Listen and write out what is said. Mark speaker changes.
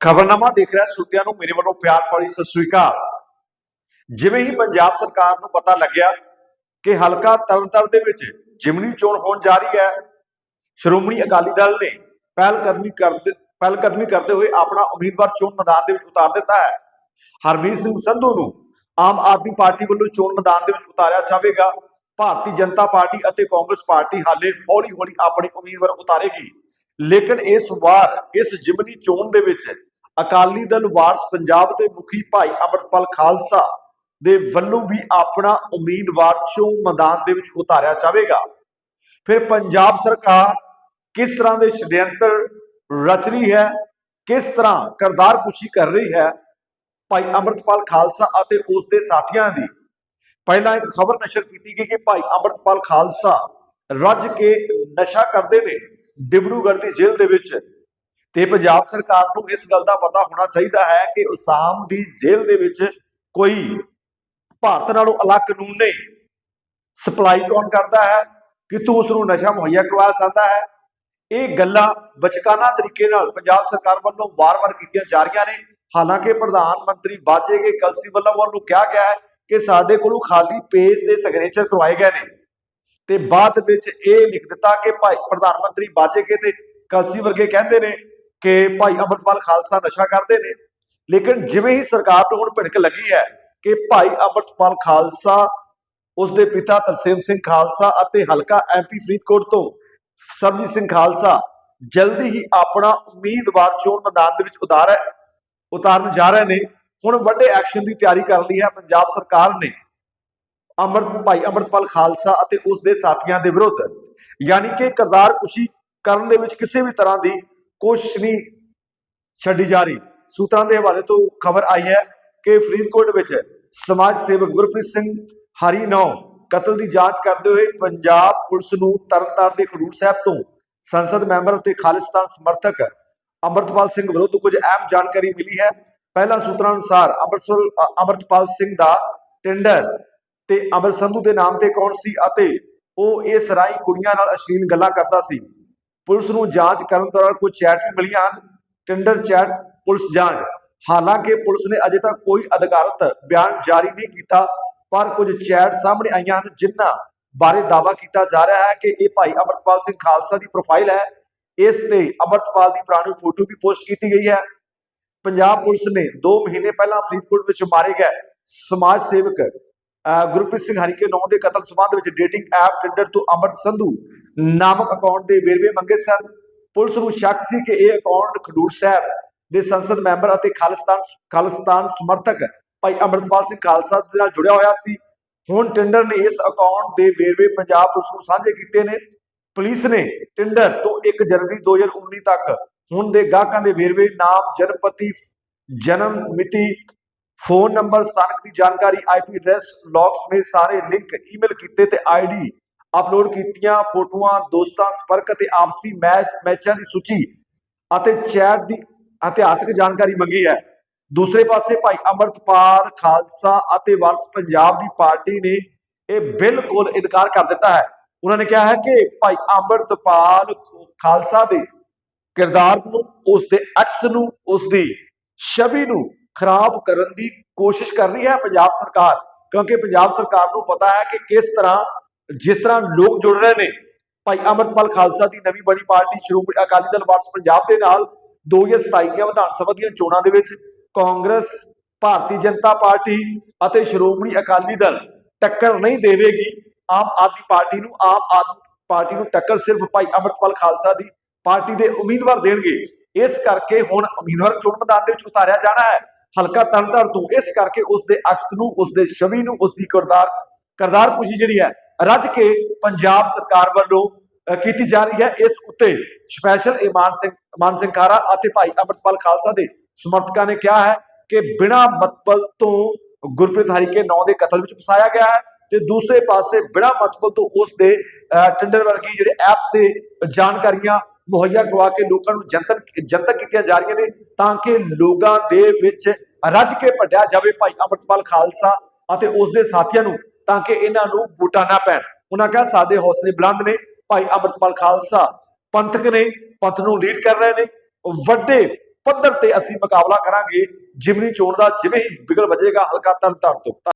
Speaker 1: ਖਬਰਨਾਮਾ ਦੇਖ ਰਿਹਾ ਸੁਣਦਿਆਂ ਨੂੰ ਮੇਰੇ ਵੱਲੋਂ ਪਿਆਰ ਭਰੀ ਸਤਿ ਸ੍ਰੀ ਅਕਾਲ। ਜਿਵੇਂ ਹੀ ਪੰਜਾਬ ਸਰਕਾਰ ਨੂੰ ਪਤਾ ਲੱਗਿਆ ਕਿ ਹਲਕਾ ਤਰਨਤਾਰਨ ਦੇ ਵਿੱਚ ਜਿਮਨੀ ਚੋਣ ਹੋਣ ਜਾ ਰਹੀ ਹੈ, ਸ਼੍ਰੋਮਣੀ ਅਕਾਲੀ ਦਲ ਨੇ ਪਹਿਲ ਕਦਮੀ ਕਰਦੇ ਪਹਿਲ ਕਦਮੀ ਕਰਦੇ ਹੋਏ ਆਪਣਾ ਉਮੀਦਵਾਰ ਚੋਣ ਮੈਦਾਨ ਦੇ ਵਿੱਚ ਉਤਾਰ ਦਿੱਤਾ ਹੈ। ਹਰਮੀਤ ਸਿੰਘ ਸੰਧੂ ਨੂੰ ਆਮ ਆਦਮੀ ਪਾਰਟੀ ਵੱਲੋਂ ਚੋਣ ਮੈਦਾਨ ਦੇ ਵਿੱਚ ਉਤਾਰਿਆ ਜਾਵੇਗਾ। ਭਾਰਤੀ ਜਨਤਾ ਪਾਰਟੀ ਅਤੇ ਕਾਂਗਰਸ ਪਾਰਟੀ ਹਾਲੇ ਹੌਲੀ-ਹੌਲੀ ਆਪਣੇ ਉਮੀਦਵਾਰ ਉਤਾਰੇਗੀ। ਲੇਕਿਨ ਇਸ ਵਾਰ ਇਸ ਜਿਮਨੀ ਚੋਣ ਦੇ ਵਿੱਚ ਅਕਾਲੀ ਦਲ ਵਾਰਸ ਪੰਜਾਬ ਦੇ ਮੁਖੀ ਭਾਈ ਅਮਰਪਾਲ ਖਾਲਸਾ ਦੇ ਵੱਲੋਂ ਵੀ ਆਪਣਾ ਉਮੀਦਵਾਰ ਚੋਣ ਮੈਦਾਨ ਦੇ ਵਿੱਚ ਉਤਾਰਿਆ ਜਾਵੇਗਾ। ਫਿਰ ਪੰਜਾਬ ਸਰਕਾਰ ਕਿਸ ਤਰ੍ਹਾਂ ਦੇ ਛੜਯੰਤਰ ਰਚ ਰਹੀ ਹੈ, ਕਿਸ ਤਰ੍ਹਾਂ ਕਰਦਾਰ ਕੁਸ਼ੀ ਕਰ ਰਹੀ ਹੈ, ਭਾਈ ਅਮਰਤਪਾਲ ਖਾਲਸਾ ਅਤੇ ਉਸ ਦੇ ਸਾਥੀਆਂ ਦੀ? ਪਹਿਲਾਂ ਇੱਕ ਖਬਰ ਨਸ਼ਰ ਕੀਤੀ ਗਈ ਕਿ ਭਾਈ ਅਮਰਤਪਾਲ ਖਾਲਸਾ ਰੱਜ ਕੇ ਨਸ਼ਾ ਕਰਦੇ ਨੇ, ਡਿਬਰੂਗੜ੍ਹ ਦੀ ਜੇਲ੍ਹ ਦੇ ਵਿੱਚ। ਤੇ ਪੰਜਾਬ ਸਰਕਾਰ ਨੂੰ ਇਸ ਗੱਲ ਦਾ ਪਤਾ ਹੋਣਾ ਚਾਹੀਦਾ ਹੈ ਕਿ ਉਸਾਮ ਦੀ ਜੇਲ੍ਹ ਦੇ ਵਿੱਚ ਕੋਈ ਭਾਰਤ ਨਾਲੋਂ ਅਲੱਗ ਕਾਨੂੰਨ ਨਹੀਂ। ਸਪਲਾਈ ਕੌਣ ਕਰਦਾ ਹੈ? ਕਿਤੋਂ ਉਸ ਨੂੰ ਨਸ਼ਾ ਮੁਹੱਈਆ ਕਰਵਾ ਸਕਦਾ ਹੈ? ਇਹ ਗੱਲਾਂ ਬਚਕਾਨਾ ਤਰੀਕੇ ਨਾਲ ਪੰਜਾਬ ਸਰਕਾਰ ਵੱਲੋਂ ਵਾਰ-ਵਾਰ ਕੀਤੀਆਂ ਜਾ ਰਹੀਆਂ ਨੇ। ਹਾਲਾਂਕਿ ਪ੍ਰਧਾਨ ਮੰਤਰੀ ਬਾਜੇਗੇ ਕਲਸੀ ਵੱਲੋਂ ਵੱਲੋਂ ਕਿਹਾ ਗਿਆ ਹੈ ਕਿ ਸਾਡੇ ਕੋਲੋਂ ਖਾਲੀ ਪੇਜ ਦੇ ਸਿਗਨੇਚਰ ਕਰਵਾਏ ਗਏ ਨੇ। ਤੇ ਬਾਅਦ ਵਿੱਚ ਇਹ ਲਿਖ ਦਿੱਤਾ ਕਿ ਭਾਈ ਪ੍ਰਧਾਨ ਮੰਤਰੀ ਬਾਜੇਗੇ ਤੇ ਕਲਸੀ ਵਰਗੇ ਕਹਿੰਦੇ ਨੇ ਕਿ ਭਾਈ ਅਮਰਪਾਲ ਖਾਲਸਾ ਨਸ਼ਾ ਕਰਦੇ ਨੇ, ਲੇਕਿਨ ਜਿਵੇਂ ਹੀ ਸਰਕਾਰ ਨੂੰ ਹੁਣ ਭਿਣਕ ਲੱਗੀ ਹੈ ਕਿ ਭਾਈ ਅਮਰਪਾਲ ਖਾਲਸਾ ਉਸ ਦੇ ਪਿਤਾ ਤਰਸੇਮ ਸਿੰਘ ਖਾਲਸਾ ਅਤੇ ਹਲਕਾ ਐਮਪੀ ਫਰੀਦਕੋਟ ਤੋਂ ਸਰਬਜੀਤ ਸਿੰਘ ਖਾਲਸਾ ਜਲਦੀ ਹੀ ਆਪਣਾ ਉਮੀਦਵਾਰ ਚੋਣ ਮੈਦਾਨ ਦੇ ਵਿੱਚ ਉਤਾਰ ਉਤਾਰਨ ਜਾ ਰਹੇ ਨੇ। ਹੁਣ ਵੱਡੇ ਐਕਸ਼ਨ ਦੀ ਤਿਆਰੀ ਕਰ ਲਈ ਹੈ ਪੰਜਾਬ ਸਰਕਾਰ ਨੇ। ਅਮਰ ਭਾਈ ਅਮਰਪਾਲ ਖਾਲਸਾ ਅਤੇ ਉਸ ਦੇ ਸਾਥੀਆਂ ਦੇ ਵਿਰੁੱਧ, ਯਾਨੀ ਕਿ ਕਰਦਾਰ ਕੁਸ਼ੀ ਕਰਨ ਦੇ ਵਿੱਚ ਕਿਸੇ ਵੀ ਤਰ੍ਹਾਂ ਦੀ ਕੋਸ਼ਿਸ਼ ਨਹੀਂ ਛੱਡੀ ਜਾ ਰਹੀ। ਸੂਤਰਾਂ ਦੇ ਹਵਾਲੇ ਤੋਂ ਖਬਰ ਆਈ ਹੈ ਕਿ ਫਰੀਦਕੋਟ ਵਿੱਚ ਸਮਾਜ ਸੇਵਕ ਗੁਰਪ੍ਰੀਤ ਸਿੰਘ ਹਰੀ ਨੌ ਕਤਲ ਦੀ ਜਾਂਚ ਕਰਦੇ ਹੋਏ ਪੰਜਾਬ ਪੁਲਿਸ ਨੂੰ ਤਰਨਤਾਰਨ ਦੇ ਖਡੂਰ ਸਾਹਿਬ ਤੋਂ ਸੰਸਦ ਮੈਂਬਰ ਅਤੇ ਖਾਲਿਸਤਾਨ ਸਮਰਥਕ ਅਮਰਤਪਾਲ ਸਿੰਘ ਵਿਰੁੱਧ ਕੁਝ ਅਹਿਮ ਜਾਣਕਾਰੀ ਮਿਲੀ ਹੈ। ਪਹਿਲਾਂ ਸੂਤਰਾਂ ਅਨੁਸਾਰ ਅੰਮ੍ਰਿਤਸਰ, ਅ- ਅਮਰਤਪਾਲ ਸਿੰਘ ਦਾ ਟੈਂਡਰ ਤੇ ਅਮਰ ਸੰਧੂ ਦੇ ਨਾਮ ਤੇ ਕੌਣ ਸੀ ਅਤੇ ਉਹ ਇਸ ਰਾਹੀਂ ਕੁੜੀਆਂ ਨਾਲ ਅਸ਼ਲੀਲ ਗੱਲਾਂ ਕਰਦਾ ਸੀ। ਪੁਲਿਸ ਨੂੰ ਜਾਂਚ ਕਰਨ ਦੌਰਾਨ ਕੁਝ ਚੈਟ ਵੀ ਮਿਲੀਆਂ ਹਨ ਟੈਂਡਰ ਚੈਟ ਪੁਲਿਸ ਜਾਂਚ। ਹਾਲਾਂਕਿ ਪੁਲਿਸ ਨੇ ਅਜੇ ਤੱਕ ਕੋਈ ਅਧਿਕਾਰਤ ਬਿਆਨ ਜਾਰੀ ਨਹੀਂ ਕੀਤਾ, ਪਰ ਕੁਝ ਚੈਟ ਸਾਹਮਣੇ ਆਈਆਂ ਹਨ, ਜਿਨ੍ਹਾਂ ਬਾਰੇ ਦਾਅਵਾ ਕੀਤਾ ਜਾ ਰਿਹਾ ਹੈ ਕਿ ਇਹ ਭਾਈ ਅਮਰਤਪਾਲ ਸਿੰਘ ਖਾਲਸਾ ਦੀ ਪ੍ਰੋਫਾਈਲ ਹੈ। ਇਸ ਤੇ ਅਮਰਤਪਾਲ ਦੀ ਪੁਰਾਣੀ ਫੋਟੋ ਵੀ ਪੋਸਟ ਕੀਤੀ ਗਈ ਹੈ। ਪੰਜਾਬ ਪੁਲਿਸ ਨੇ 2 ਮਹੀਨੇ ਪਹਿਲਾਂ ਫਰੀਦਕੋਟ ਵਿੱਚ ਮਾਰੇ ਗਏ ਸਮਾਜ ਸੇਵਕ ਗੁਰਪ੍ਰੀਤ ਸਿੰਘ ਹਰੀਕੇ ਨੌ ਦੇ ਕਤਲ ਸਬੰਧ ਵਿੱਚ ਡੇਟਿੰਗ ਐਪ ਟਿੰਡਰ ਤੋਂ ਅਮਰਤ ਸੰਧੂ ਨਾਮਕ ਅਕਾਊਂਟ ਦੇ ਵੇਰਵੇ ਮੰਗੇ ਸਨ। ਪੁਲਿਸ ਨੂੰ ਸ਼ੱਕ ਸੀ ਕਿ ਇਹ ਅਕਾਊਂਟ ਖਡੂਰ ਸਾਹਿਬ ਦੇ ਸੰਸਦ ਮੈਂਬਰ ਅਤੇ ਖਾਲਿਸਤਾਨ ਖਾਲਿਸਤਾਨ ਸਮਰਥਕ ਭਾਈ ਅਮਰਤਪਾਲ ਸਿੰਘ ਖਾਲਸਾ ਦੇ ਨਾਲ ਜੁੜਿਆ ਹੋਇਆ ਸੀ। ਹੁਣ ਟਿੰਡਰ ਨੇ ਇਸ ਅਕਾਊਂਟ ਦੇ ਵੇਰਵੇ ਪੰਜਾਬ ਪੁਲਿਸ ਨੂੰ ਸਾਂਝੇ ਕੀਤੇ ਨੇ। ਪੁਲਿਸ ਨੇ ਟਿੰਡਰ ਤੋਂ 1 ਜਨਵਰੀ 2019 ਤੱਕ ਹੁਣ ਦੇ ਗਾਹਕਾਂ ਦੇ ਵੇਰਵੇ ਨਾਮ ਜਨਮਪਤੀ ਜਨਮ ਮਿਤੀ ਫੋਨ ਨੰਬਰ ਸਥਾਨਕ ਦੀ ਜਾਣਕਾਰੀ ਆਈਪੀ ਐਡਰੈਸ ਲੌਗ ਸਮੇਤ ਸਾਰੇ ਲਿੰਕ ਈਮੇਲ ਕੀਤੇ ਤੇ ਆਈਡੀ ਅਪਲੋਡ ਕੀਤੀਆਂ, ਫੋਟੋਆਂ, ਦੋਸਤਾਂ, ਸੰਪਰਕ ਅਤੇ ਆਪਸੀ ਮੈਚ, ਮੈਚਾਂ ਦੀ ਸੂਚੀ ਅਤੇ ਚੈਟ ਦੀ ਇਤਿਹਾਸਕ ਜਾਣਕਾਰੀ ਮੰਗੀ ਹੈ। ਦੂਸਰੇ ਪਾਸੇ ਭਾਈ ਅਮਰਤਪਾਲ ਖਾਲਸਾ ਅਤੇ ਵਾਰਸ ਪੰਜਾਬ ਦੀ ਪਾਰਟੀ ਨੇ ਇਹ ਬਿਲਕੁਲ ਇਨਕਾਰ ਕਰ ਦਿੱਤਾ ਹੈ। ਉਹਨਾਂ ਨੇ ਕਿਹਾ ਹੈ ਕਿ ਭਾਈ ਅਮਰਤਪਾਲ ਖਾਲਸਾ ਦੇ ਕਿਰਦਾਰ ਨੂੰ ਉਸ ਦੇ ਅਕਸ ਨੂੰ ਉਸ ਦੀ ਛਵੀ ਨੂੰ ਖਰਾਬ ਕਰਨ ਦੀ ਕੋਸ਼ਿਸ਼ ਕਰ ਰਹੀ ਹੈ ਪੰਜਾਬ ਸਰਕਾਰ, ਕਿਉਂਕਿ ਪੰਜਾਬ ਸਰਕਾਰ ਨੂੰ ਪਤਾ ਹੈ ਕਿ ਕਿਸ ਤਰ੍ਹਾਂ, ਜਿਸ ਤਰ੍ਹਾਂ ਲੋਕ ਜੁੜ ਰਹੇ ਨੇ। ਭਾਈ ਅਮਰਤਪਾਲ ਖਾਲਸਾ ਦੀ ਨਵੀਂ ਬਣੀ ਪਾਰਟੀ ਸ਼੍ਰੋਮਣੀ ਅਕਾਲੀ ਦਲ ਵਾਰਸ ਪੰਜਾਬ ਦੇ ਨਾਲ 2027 ਦੀਆਂ ਵਿਧਾਨ ਸਭਾ ਦੀਆਂ ਚੋਣਾਂ ਦੇ ਵਿੱਚ ਕਾਂਗਰਸ, ਭਾਰਤੀ ਜਨਤਾ ਪਾਰਟੀ ਅਤੇ ਸ਼੍ਰੋਮਣੀ ਅਕਾਲੀ ਦਲ ਟੱਕਰ ਨਹੀਂ ਦੇਵੇਗੀ। ਆਮ ਆਦਮੀ ਪਾਰਟੀ ਨੂੰ, ਆਮ ਆਦਮੀ ਪਾਰਟੀ ਨੂੰ ਟੱਕਰ ਸਿਰਫ ਭਾਈ ਅਮਰਤਪਾਲ ਖਾਲਸਾ ਦੀ ਪਾਰਟੀ ਦੇ ਉਮੀਦਵਾਰ ਦੇਣਗੇ। ਇਸ ਕਰਕੇ ਹੁਣ ਉਮੀਦਵਾਰ ਚੋਣ ਮੈਦਾਨ ਦੇ ਵਿੱਚ ਉਤਾਰਿਆ ਜਾਣਾ ਹੈ। ਹਲਕਾ ਤਰਨਤਾਰਨ ਤੋਂ ਇਸ ਕਰਕੇ ਉਸ ਦੇ ਅਕਸ ਨੂੰ ਉਸ ਦੇ ਛਵੀ ਨੂੰ ਉਸ ਦੀ ਕਿਰਦਾਰ, ਕਰਦਾਰ ਕੁਸ਼ੀ ਜਿਹੜੀ ਹੈ, ਰੱਜ ਕੇ ਪੰਜਾਬ ਸਰਕਾਰ ਵੱਲੋਂ ਕੀਤੀ ਜਾ ਰਹੀ ਹੈ। ਇਸ ਉੱਤੇ ਸਪੈਸ਼ਲ ਇਮਾਨ ਸਿੰਘ ਮਾਨ ਸਿੰਘ ਖਾਰਾ ਅਤੇ ਭਾਈ ਅਮਰਤਪਾਲ ਖਾਲਸਾ ਦੇ ਸਮਰਥਕਾਂ ਨੇ ਕਿਹਾ ਹੈ ਕਿ ਬਿਨਾਂ ਮਤਬਲ ਤੋਂ ਗੁਰਪ੍ਰੀਤ ਹਰੀਕੇ ਨੌ ਦੇ ਕਤਲ ਵਿੱਚ ਫਸਾਇਆ ਗਿਆ ਹੈ ਤੇ ਦੂਸਰੇ ਪਾਸੇ ਬਿਨਾਂ ਮਤਬਲ ਤੋਂ ਉਸ ਦੇ ਟੈਂਡਰ ਵਰਗੀ ਜਿਹੜੇ ਐਪਸ ਤੇ ਜਾਣਕਾਰੀਆਂ ਮੁਹੱਈਆ ਕਰਵਾ ਕੇ ਲੋਕਾਂ ਨੂੰ ਜਨਤਕ ਜਨਤਕ ਕੀਤੀਆਂ ਜਾ ਰਹੀਆਂ ਨੇ ਤਾਂ ਕਿ ਲੋਕਾਂ ਦੇ ਵਿੱਚ ਰੱਜ ਕੇ ਭੱਡਿਆ ਜਾਵੇ ਭਾਈ ਅਮਰਤਪਾਲ ਖਾਲਸਾ ਅਤੇ ਉਸ ਦੇ ਸਾਥੀਆਂ ਨੂੰ ਤਾਂ ਕਿ ਇਹਨਾਂ ਨੂੰ ਬੂਟਾ ਨਾ ਪੈਣ। ਉਹਨਾਂ ਕਿਹਾ, ਸਾਡੇ ਹੌਸਲੇ ਬੁਲੰਦ ਨੇ, ਭਾਈ ਅਮਰਤਪਾਲ ਖਾਲਸਾ ਪੰਥਕ ਨੇ, ਪੰਥ ਨੂੰ ਲੀਡ ਕਰ ਰਹੇ ਨੇ। ਵੱਡੇ ਪੱਧਰ ਤੇ ਅਸੀਂ ਮੁਕਾਬਲਾ ਕਰਾਂਗੇ, ਜਿਮਨੀ ਚੋਣ ਦਾ ਜਿਵੇਂ ਹੀ ਬਿਗਲ ਵਜੇਗਾ, ਹਲਕਾ ਤਰਨਤਾਰਨ ਤੋਂ।